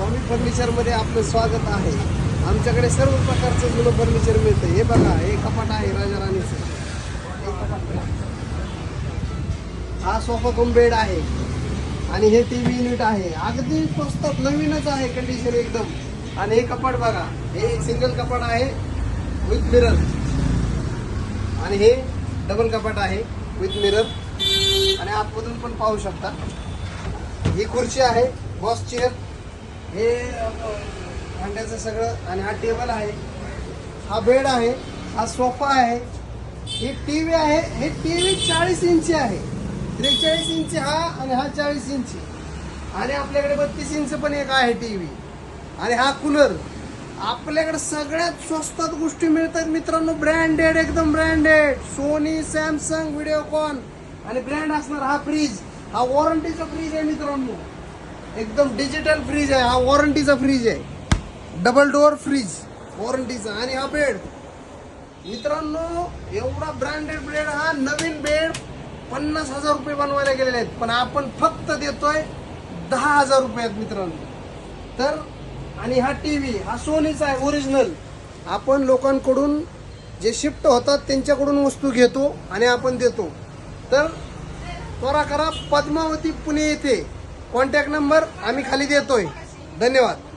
स्वामी फर्निचरमध्ये आपलं स्वागत आहे. आमच्याकडे सर्व प्रकारचं जुनं फर्निचर मिळतं. हे बघा हे कपाट आहे राजा राणीचं हा सोफा कम बेड आहे? आणि हे टी व्ही युनिट आहे. अगदी स्वस्तात नवीनच आहे कंडिशन एकदम. आणि हे कपाट बघा हे सिंगल कपाट आहे विथ मिरर आणि हे डबल कपाट आहे विथ मिरर आणि आतमधून पण पाहू शकता. ही खुर्ची आहे बॉस चेअर हे भांड्याचं सगळं आणि हा टेबल आहे. हा बेड आहे हा सोफा आहे. ही टी व्ही आहे हे टी व्ही चाळीस इंची आहे. त्रेचाळीस इंची हा आणि हा चाळीस इंची. आणि आपल्याकडे बत्तीस इंच पण एक आहे टी व्ही आणि हा कूलर. आपल्याकडे सगळ्यात स्वस्तात गोष्टी मिळतात मित्रांनो. ब्रँडेड एकदम ब्रँडेड. Sony Samsung Videocon. आणि ब्रँड असणार हा फ्रीज. हा वॉरंटीचा फ्रीज आहे मित्रांनो. एकदम डिजिटल फ्रीज आहे. हा वॉरंटीचा फ्रीज आहे. डबल डोअर फ्रीज वॉरंटीचा आणि हा बेड मित्रांनो एवढा ब्रँडेड बेड हा नवीन बेड पन्नास हजार रुपये बनवायला गेलेले आहेत. पण आपण फक्त देतोय दहा हजार रुपयात मित्रांनो. तर आणि हा टी व्ही हा सोनीचा आहे ओरिजिनल आपण लोकांकडून जे शिफ्ट होतात त्यांच्याकडून वस्तू घेतो आणि आपण देतो. तर त्वरा करा पद्मावती पुणे येथे. कॉन्टॅक्ट नंबर आम्ही खाली देतोय. धन्यवाद.